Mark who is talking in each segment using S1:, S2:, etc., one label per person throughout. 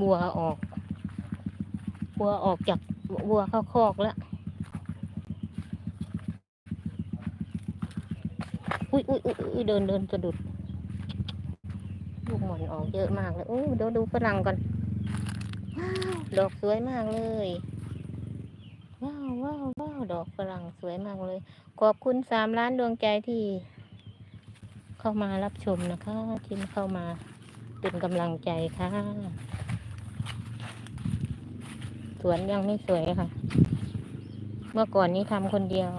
S1: บัวออกบัวออกจากบัวเข้าคอกแล้วอุ้ยอุ้ยอุ้ยเดินเดินสะดุดลูกหมอนออกเยอะมากเลยโอ้เดี๋ยวดูฝรั่งก่อนว้าวดอกสวยมากเลยว้าวว้าวว้าวดอกฝรั่งสวยมากเลย ขอบคุณสามล้านดวงใจที่ เข้ามารับชมนะคะที่เข้ามาเป็นกำลังใจค่ะ สวนยังไม่สวยค่ะ เมื่อก่อนนี้ทำคนเดียว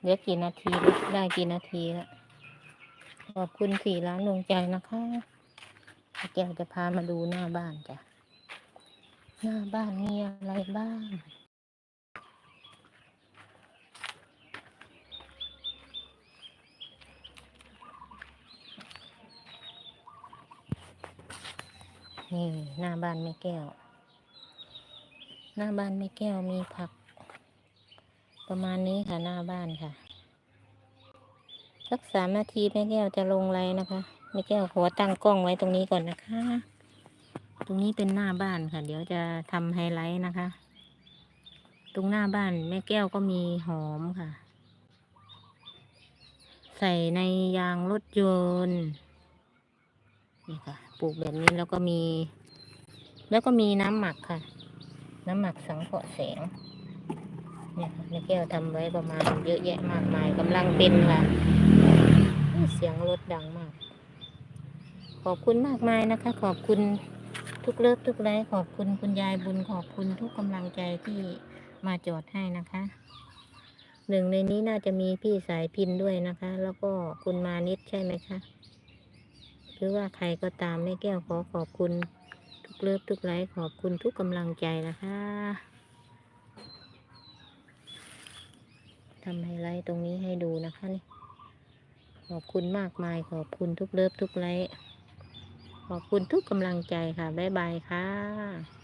S1: เหลือกี่นาทีได้กี่นาทีแล้วขอบคุณสี่ล้านดวงใจนะคะแก้วจะพามาดูหน้าบ้านจ้ะ หน้าบ้านมีอะไรบ้างนี่หน้าบ้านแม่แก้ว หน้าบ้านแม่แก้วมีผัก ประมาณนี้ค่ะหน้าบ้านค่ะ สักสามนาทีแม่แก้วจะลงไลน์นะคะแม่แก้วขอตั้งกล้องไว้ตรงนี้ก่อนนะคะ ตรงนี้เป็นหน้าบ้านค่ะ เดี๋ยวจะทำไฮไลท์นะคะ ตรงหน้าบ้านแม่แก้วก็มีหอมค่ะ ใส่ในยางรถยนต์นี่ค่ะ ปลูกแบบนี้แล้วก็มี แล้วก็มีน้ำหมักค่ะ น้ำหมักสังเคราะห์แสง เนี่ยค่ะแม่แก้วทำไว้ประมาณเยอะแยะมากมายกำลังเป็นค่ะเสียงรถดังมาก ขอบคุณมากมายนะคะ ขอบคุณทุกเลิฟทุกไลค์ขอบคุณคุณยายบุญขอบคุณทุกกำลังใจที่มาจอดให้นะคะ หนึ่งในนี้น่าจะมีพี่สายพินด้วยนะคะ แล้วก็คุณมานิดใช่ไหมคะหรือว่าใครก็ตามแม่แก้วขอขอบคุณทุกเลิฟทุกไลค์ขอบคุณทุกกำลังใจนะคะทำไฮไลท์ตรงนี้ให้ดูนะคะนี่ขอบคุณมากมายขอบคุณทุกเลิฟทุกไลท์ขอบคุณทุกกำลังใจค่ะ บ๊ายบายค่ะ